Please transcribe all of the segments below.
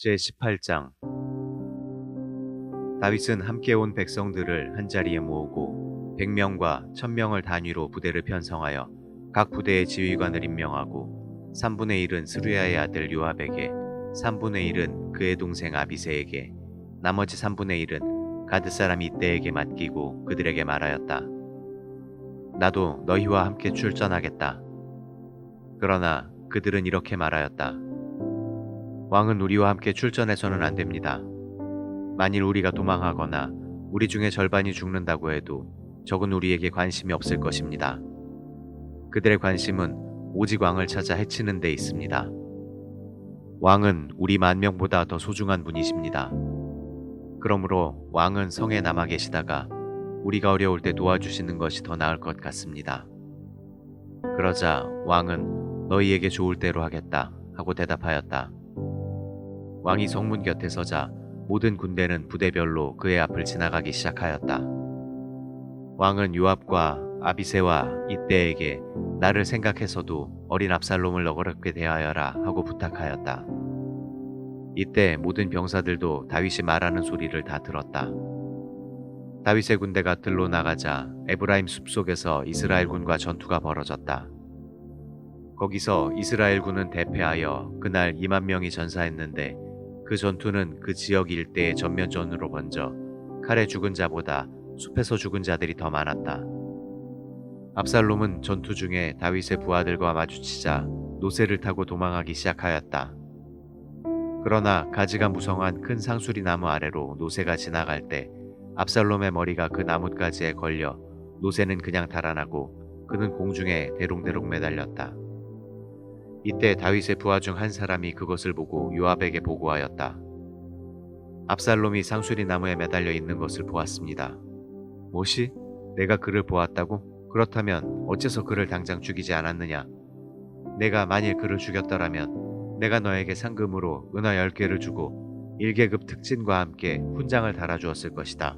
제18장 다윗은 함께 온 백성들을 한자리에 모으고 100명과 1000명을 단위로 부대를 편성하여 각 부대의 지휘관을 임명하고 3분의 1은 스루야의 아들 요압에게 3분의 1은 그의 동생 아비세에게 나머지 3분의 1은 가드 사람 이때에게 맡기고 그들에게 말하였다. 나도 너희와 함께 출전하겠다. 그러나 그들은 이렇게 말하였다. 왕은 우리와 함께 출전해서는 안 됩니다. 만일 우리가 도망하거나 우리 중에 절반이 죽는다고 해도 적은 우리에게 관심이 없을 것입니다. 그들의 관심은 오직 왕을 찾아 해치는 데 있습니다. 왕은 우리 만 명보다 더 소중한 분이십니다. 그러므로 왕은 성에 남아 계시다가 우리가 어려울 때 도와주시는 것이 더 나을 것 같습니다. 그러자 왕은 너희에게 좋을 대로 하겠다 하고 대답하였다. 왕이 성문 곁에 서자 모든 군대는 부대별로 그의 앞을 지나가기 시작하였다. 왕은 요압과 아비세와 이때에게 나를 생각해서도 어린 압살롬을 너그럽게 대하여라 하고 부탁하였다. 이때 모든 병사들도 다윗이 말하는 소리를 다 들었다. 다윗의 군대가 들로 나가자 에브라임 숲속에서 이스라엘 군과 전투가 벌어졌다. 거기서 이스라엘 군은 대패하여 그날 2만 명이 전사했는데 그 전투는 그 지역 일대의 전면전으로 번져 칼에 죽은 자보다 숲에서 죽은 자들이 더 많았다. 압살롬은 전투 중에 다윗의 부하들과 마주치자 노새를 타고 도망하기 시작하였다. 그러나 가지가 무성한 큰 상수리 나무 아래로 노새가 지나갈 때 압살롬의 머리가 그 나뭇가지에 걸려 노새는 그냥 달아나고 그는 공중에 대롱대롱 매달렸다. 이때 다윗의 부하 중 한 사람이 그것을 보고 요압에게 보고하였다. 압살롬이 상수리 나무에 매달려 있는 것을 보았습니다. 뭐시? 내가 그를 보았다고? 그렇다면 어째서 그를 당장 죽이지 않았느냐? 내가 만일 그를 죽였더라면 내가 너에게 상금으로 은화 10개를 주고 1계급 특진과 함께 훈장을 달아주었을 것이다.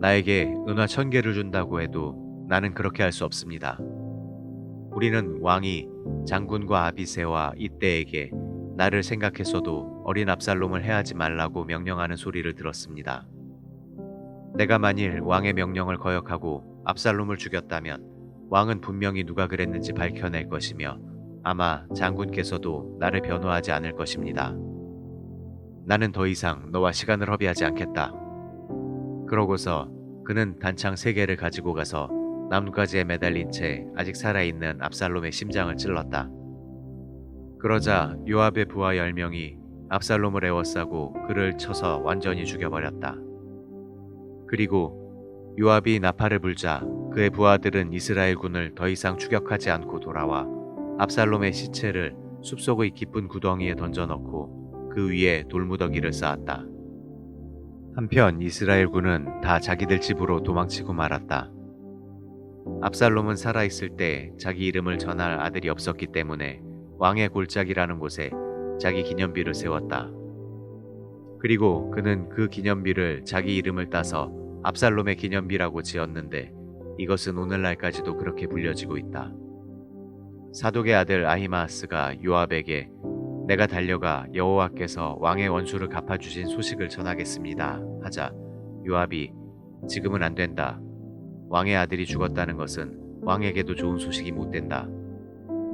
나에게 은화 1000개를 준다고 해도 나는 그렇게 할 수 없습니다. 우리는 왕이 장군과 아비세와 이때에게 나를 생각해서도 어린 압살롬을 해하지 말라고 명령하는 소리를 들었습니다. 내가 만일 왕의 명령을 거역하고 압살롬을 죽였다면 왕은 분명히 누가 그랬는지 밝혀낼 것이며 아마 장군께서도 나를 변호하지 않을 것입니다. 나는 더 이상 너와 시간을 허비하지 않겠다. 그러고서 그는 단창 세 개를 가지고 가서 나뭇가지에 매달린 채 아직 살아있는 압살롬의 심장을 찔렀다. 그러자 요압의 부하 10명이 압살롬을 에워싸고 그를 쳐서 완전히 죽여버렸다. 그리고 요압이 나팔을 불자 그의 부하들은 이스라엘 군을 더 이상 추격하지 않고 돌아와 압살롬의 시체를 숲속의 깊은 구덩이에 던져넣고 그 위에 돌무더기를 쌓았다. 한편 이스라엘 군은 다 자기들 집으로 도망치고 말았다. 압살롬은 살아있을 때 자기 이름을 전할 아들이 없었기 때문에 왕의 골짜기라는 곳에 자기 기념비를 세웠다. 그리고 그는 그 기념비를 자기 이름을 따서 압살롬의 기념비라고 지었는데 이것은 오늘날까지도 그렇게 불려지고 있다. 사독의 아들 아히마스가 요압에게 내가 달려가 여호와께서 왕의 원수를 갚아주신 소식을 전하겠습니다. 하자 요압이 지금은 안 된다. 왕의 아들이 죽었다는 것은 왕에게도 좋은 소식이 못 된다.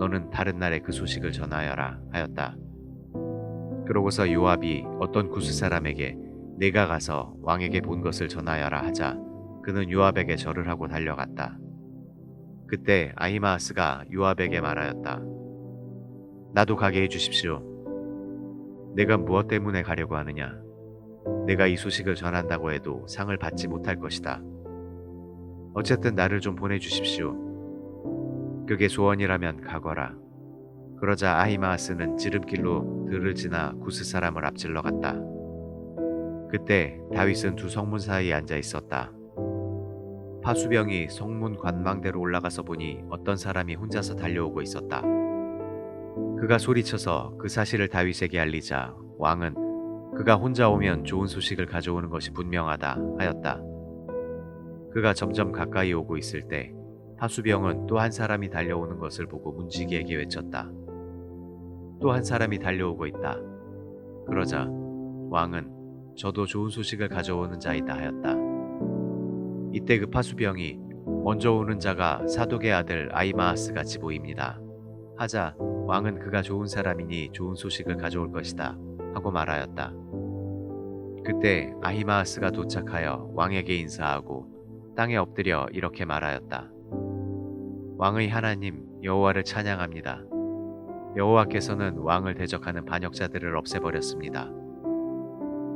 너는 다른 날에 그 소식을 전하여라 하였다. 그러고서 요압이 어떤 구스 사람에게 내가 가서 왕에게 본 것을 전하여라 하자 그는 요압에게 절을 하고 달려갔다. 그때 아히마스가 요압에게 말하였다. 나도 가게 해주십시오. 내가 무엇 때문에 가려고 하느냐? 내가 이 소식을 전한다고 해도 상을 받지 못할 것이다. 어쨌든 나를 좀 보내주십시오. 그게 소원이라면 가거라. 그러자 아히마스는 지름길로 들을 지나 구스 사람을 앞질러 갔다. 그때 다윗은 두 성문 사이에 앉아 있었다. 파수병이 성문 관망대로 올라가서 보니 어떤 사람이 혼자서 달려오고 있었다. 그가 소리쳐서 그 사실을 다윗에게 알리자 왕은 그가 혼자 오면 좋은 소식을 가져오는 것이 분명하다 하였다. 그가 점점 가까이 오고 있을 때 파수병은 또 한 사람이 달려오는 것을 보고 문지기에게 외쳤다. 또 한 사람이 달려오고 있다. 그러자 왕은 저도 좋은 소식을 가져오는 자이다 하였다. 이때 그 파수병이 먼저 오는 자가 사독의 아들 아이마하스 같이 보입니다. 하자 왕은 그가 좋은 사람이니 좋은 소식을 가져올 것이다 하고 말하였다. 그때 아히마하스가 도착하여 왕에게 인사하고 땅에 엎드려 이렇게 말하였다. 왕의 하나님 여호와를 찬양합니다. 여호와께서는 왕을 대적하는 반역자들을 없애버렸습니다.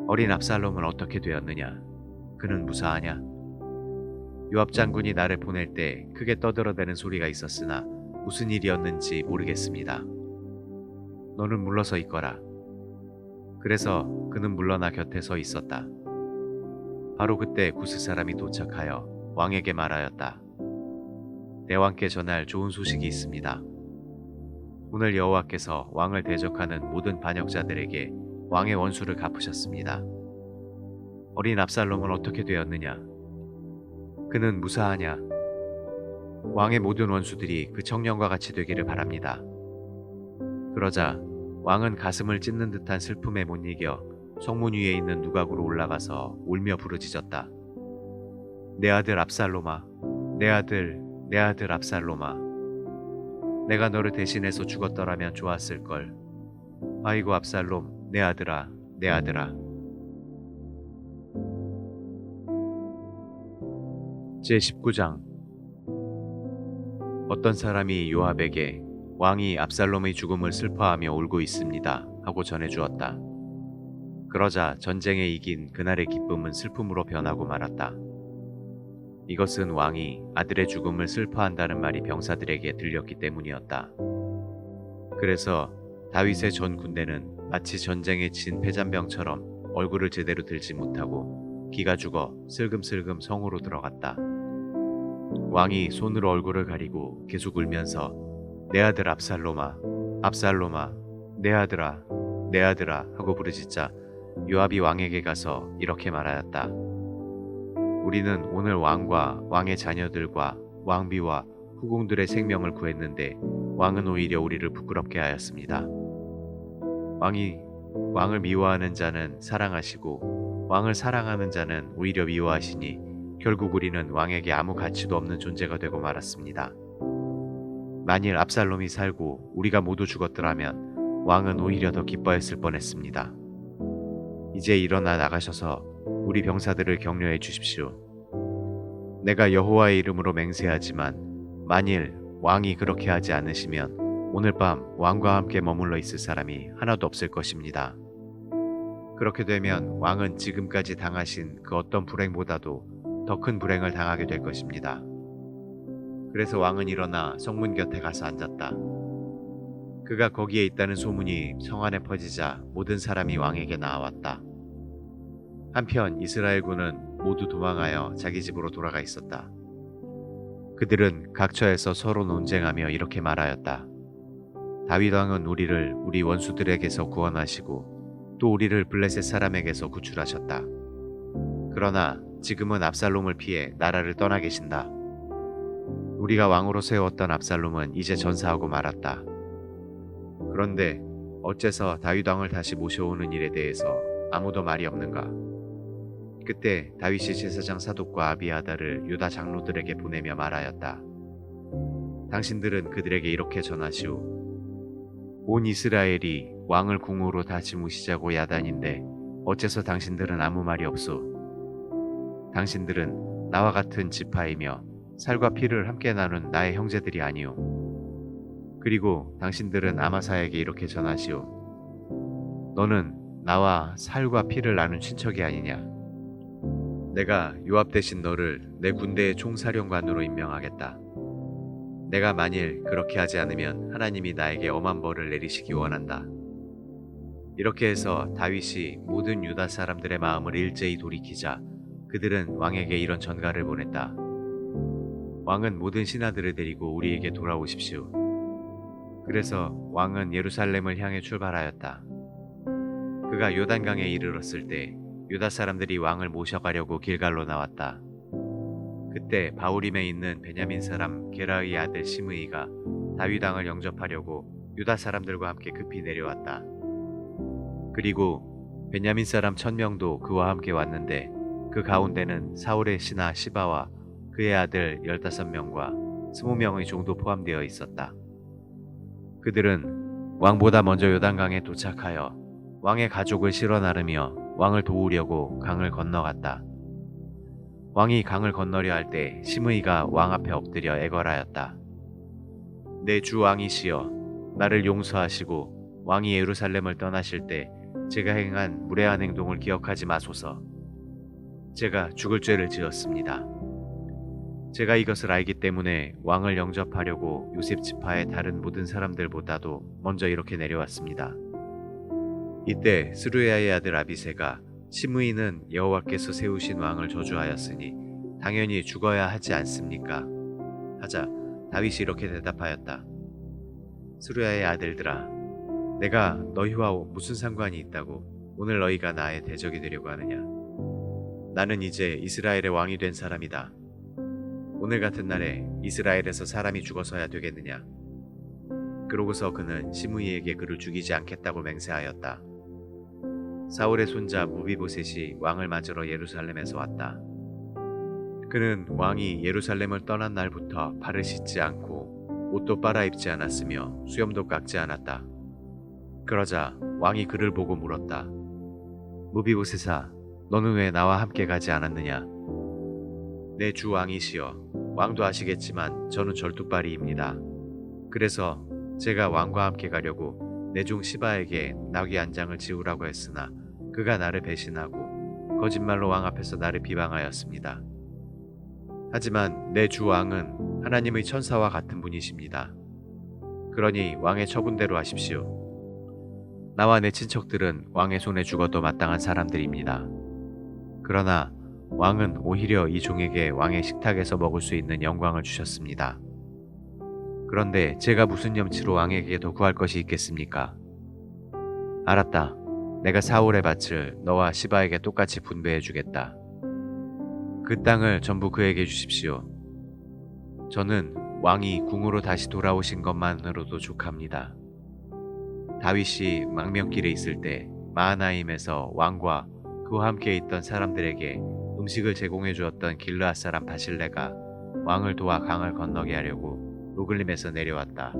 어린 압살롬은 어떻게 되었느냐? 그는 무사하냐? 요압 장군이 나를 보낼 때 크게 떠들어대는 소리가 있었으나 무슨 일이었는지 모르겠습니다. 너는 물러서 있거라. 그래서 그는 물러나 곁에 서 있었다. 바로 그때 구스 사람이 도착하여 왕에게 말하였다. 대왕께 전할 좋은 소식이 있습니다. 오늘 여호와께서 왕을 대적하는 모든 반역자들에게 왕의 원수를 갚으셨습니다. 어린 압살롬은 어떻게 되었느냐? 그는 무사하냐? 왕의 모든 원수들이 그 청년과 같이 되기를 바랍니다. 그러자 왕은 가슴을 찢는 듯한 슬픔에 못 이겨 성문 위에 있는 누각으로 올라가서 울며 부르짖었다. 내 아들 압살롬아, 내 아들, 내 아들 압살롬아. 내가 너를 대신해서 죽었더라면 좋았을 걸. 아이고 압살롬, 내 아들아, 내 아들아. 제 19장 어떤 사람이 요압에게 왕이 압살롬의 죽음을 슬퍼하며 울고 있습니다 하고 전해 주었다. 그러자 전쟁에 이긴 그날의 기쁨은 슬픔으로 변하고 말았다. 이것은 왕이 아들의 죽음을 슬퍼한다는 말이 병사들에게 들렸기 때문이었다. 그래서 다윗의 전 군대는 마치 전쟁에 진 패잔병처럼 얼굴을 제대로 들지 못하고 기가 죽어 슬금슬금 성으로 들어갔다. 왕이 손으로 얼굴을 가리고 계속 울면서 내 아들 압살롬아, 압살롬아, 내 아들아, 내 아들아 하고 부르짖자 요압이 왕에게 가서 이렇게 말하였다. 우리는 오늘 왕과 왕의 자녀들과 왕비와 후궁들의 생명을 구했는데 왕은 오히려 우리를 부끄럽게 하였습니다. 왕이 왕을 미워하는 자는 사랑하시고 왕을 사랑하는 자는 오히려 미워하시니 결국 우리는 왕에게 아무 가치도 없는 존재가 되고 말았습니다. 만일 압살롬이 살고 우리가 모두 죽었더라면 왕은 오히려 더 기뻐했을 뻔했습니다. 이제 일어나 나가셔서 우리 병사들을 격려해 주십시오. 내가 여호와의 이름으로 맹세하지만 만일 왕이 그렇게 하지 않으시면 오늘 밤 왕과 함께 머물러 있을 사람이 하나도 없을 것입니다. 그렇게 되면 왕은 지금까지 당하신 그 어떤 불행보다도 더 큰 불행을 당하게 될 것입니다. 그래서 왕은 일어나 성문 곁에 가서 앉았다. 그가 거기에 있다는 소문이 성 안에 퍼지자 모든 사람이 왕에게 나아왔다. 한편 이스라엘군은 모두 도망하여 자기 집으로 돌아가 있었다. 그들은 각처에서 서로 논쟁하며 이렇게 말하였다. 다윗 왕은 우리를 우리 원수들에게서 구원하시고 또 우리를 블레셋 사람에게서 구출하셨다. 그러나 지금은 압살롬을 피해 나라를 떠나 계신다. 우리가 왕으로 세웠던 압살롬은 이제 전사하고 말았다. 그런데 어째서 다윗 왕을 다시 모셔오는 일에 대해서 아무도 말이 없는가? 그때 다윗이 제사장 사독과 아비아다를 유다 장로들에게 보내며 말하였다. 당신들은 그들에게 이렇게 전하시오. 온 이스라엘이 왕을 궁으로 다시 모시자고 야단인데 어째서 당신들은 아무 말이 없소? 당신들은 나와 같은 지파이며 살과 피를 함께 나눈 나의 형제들이 아니오. 그리고 당신들은 아마사에게 이렇게 전하시오. 너는 나와 살과 피를 나눈 친척이 아니냐. 내가 요압 대신 너를 내 군대의 총사령관으로 임명하겠다. 내가 만일 그렇게 하지 않으면 하나님이 나에게 엄한 벌을 내리시기 원한다. 이렇게 해서 다윗이 모든 유다 사람들의 마음을 일제히 돌이키자 그들은 왕에게 이런 전가를 보냈다. 왕은 모든 신하들을 데리고 우리에게 돌아오십시오. 그래서 왕은 예루살렘을 향해 출발하였다. 그가 요단강에 이르렀을 때 유다 사람들이 왕을 모셔가려고 길갈로 나왔다. 그때 바우림에 있는 베냐민 사람 게라의 아들 시므이가 다윗 왕을 영접하려고 유다 사람들과 함께 급히 내려왔다. 그리고 베냐민 사람 천명도 그와 함께 왔는데 그 가운데는 사울의 신하 시바와 그의 아들 열다섯 명과 스무 명의 종도 포함되어 있었다. 그들은 왕보다 먼저 요단강에 도착하여 왕의 가족을 실어 나르며 왕을 도우려고 강을 건너갔다. 왕이 강을 건너려 할때 시므이가 왕 앞에 엎드려 애걸하였다. 내 주 왕이시여 나를 용서하시고 왕이 예루살렘을 떠나실 때 제가 행한 무례한 행동을 기억하지 마소서. 제가 죽을 죄를 지었습니다. 제가 이것을 알기 때문에 왕을 영접하려고 요셉 지파의 다른 모든 사람들보다도 먼저 이렇게 내려왔습니다. 이때 스루야의 아들 아비세가 시므이는 여호와께서 세우신 왕을 저주하였으니 당연히 죽어야 하지 않습니까? 하자 다윗이 이렇게 대답하였다. 스루야의 아들들아, 내가 너희와 무슨 상관이 있다고 오늘 너희가 나의 대적이 되려고 하느냐? 나는 이제 이스라엘의 왕이 된 사람이다. 오늘 같은 날에 이스라엘에서 사람이 죽어서야 되겠느냐? 그러고서 그는 시므이에게 그를 죽이지 않겠다고 맹세하였다. 사울의 손자 무비보셋이 왕을 맞으러 예루살렘에서 왔다. 그는 왕이 예루살렘을 떠난 날부터 발을 씻지 않고 옷도 빨아입지 않았으며 수염도 깎지 않았다. 그러자 왕이 그를 보고 물었다. 무비보셋아, 너는 왜 나와 함께 가지 않았느냐? 내 주 왕이시여, 왕도 아시겠지만 저는 절뚝발이입니다. 그래서 제가 왕과 함께 가려고 내 종 시바에게 나귀 한 장을 지우라고 했으나 그가 나를 배신하고 거짓말로 왕 앞에서 나를 비방하였습니다. 하지만 내 주 왕은 하나님의 천사와 같은 분이십니다. 그러니 왕의 처분대로 하십시오. 나와 내 친척들은 왕의 손에 죽어도 마땅한 사람들입니다. 그러나 왕은 오히려 이 종에게 왕의 식탁에서 먹을 수 있는 영광을 주셨습니다. 그런데 제가 무슨 염치로 왕에게 더 구할 것이 있겠습니까? 알았다. 내가 사울의 밭을 너와 시바에게 똑같이 분배해 주겠다. 그 땅을 전부 그에게 주십시오. 저는 왕이 궁으로 다시 돌아오신 것만으로도 족합니다. 다윗이 망명길에 있을 때 마하나임에서 왕과 그와 함께 있던 사람들에게 음식을 제공해 주었던 길르앗 사람 바실레가 왕을 도와 강을 건너게 하려고 로글림에서 내려왔다.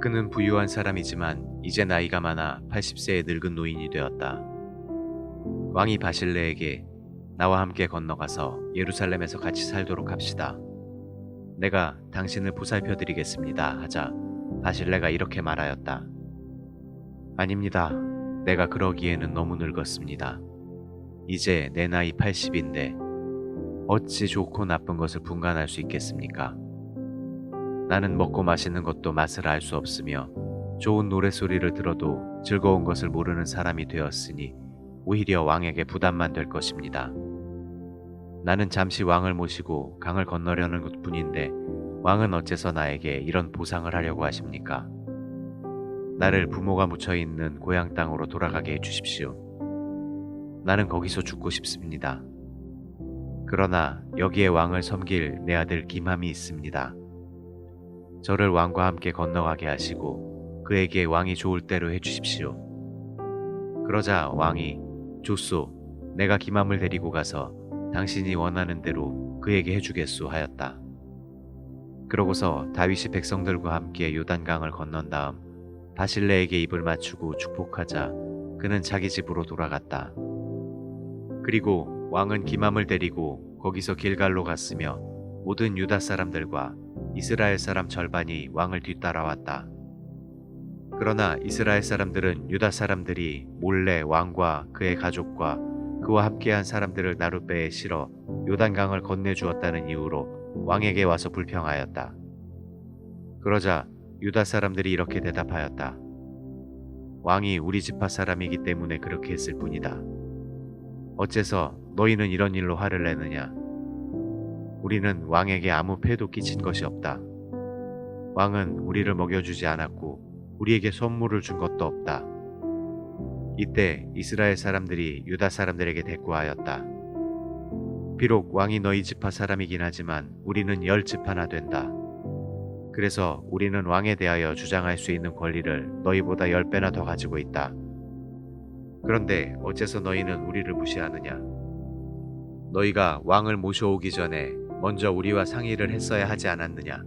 그는 부유한 사람이지만 이제 나이가 많아 80세의 늙은 노인이 되었다. 왕이 바실레에게 나와 함께 건너가서 예루살렘에서 같이 살도록 합시다. 내가 당신을 보살펴 드리겠습니다. 하자 바실레가 이렇게 말하였다. 아닙니다. 내가 그러기에는 너무 늙었습니다. 이제 내 나이 80인데 어찌 좋고 나쁜 것을 분간할 수 있겠습니까? 나는 먹고 마시는 것도 맛을 알 수 없으며 좋은 노래소리를 들어도 즐거운 것을 모르는 사람이 되었으니 오히려 왕에게 부담만 될 것입니다. 나는 잠시 왕을 모시고 강을 건너려는 것 뿐인데 왕은 어째서 나에게 이런 보상을 하려고 하십니까? 나를 부모가 묻혀 있는 고향 땅으로 돌아가게 해주십시오. 나는 거기서 죽고 싶습니다. 그러나 여기에 왕을 섬길 내 아들 김함이 있습니다. 저를 왕과 함께 건너가게 하시고 그에게 왕이 좋을 대로 해주십시오. 그러자 왕이 좋소, 내가 김함을 데리고 가서 당신이 원하는 대로 그에게 해주겠소 하였다. 그러고서 다윗이 백성들과 함께 요단강을 건넌 다음 바실레에게 입을 맞추고 축복하자 그는 자기 집으로 돌아갔다. 그리고 왕은 기맘을 데리고 거기서 길갈로 갔으며 모든 유다 사람들과 이스라엘 사람 절반이 왕을 뒤따라왔다. 그러나 이스라엘 사람들은 유다 사람들이 몰래 왕과 그의 가족과 그와 함께한 사람들을 나룻배에 실어 요단강을 건네주었다는 이유로 왕에게 와서 불평하였다. 그러자 유다 사람들이 이렇게 대답하였다. 왕이 우리 지파 사람이기 때문에 그렇게 했을 뿐이다. 어째서 너희는 이런 일로 화를 내느냐? 우리는 왕에게 아무 폐도 끼친 것이 없다. 왕은 우리를 먹여주지 않았고 우리에게 선물을 준 것도 없다. 이때 이스라엘 사람들이 유다 사람들에게 대꾸하였다. 비록 왕이 너희 지파 사람이긴 하지만 우리는 열 지파나 된다. 그래서 우리는 왕에 대하여 주장할 수 있는 권리를 너희보다 열 배나 더 가지고 있다. 그런데 어째서 너희는 우리를 무시하느냐? 너희가 왕을 모셔오기 전에 먼저 우리와 상의를 했어야 하지 않았느냐?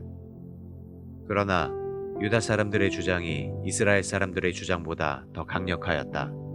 그러나 유다 사람들의 주장이 이스라엘 사람들의 주장보다 더 강력하였다.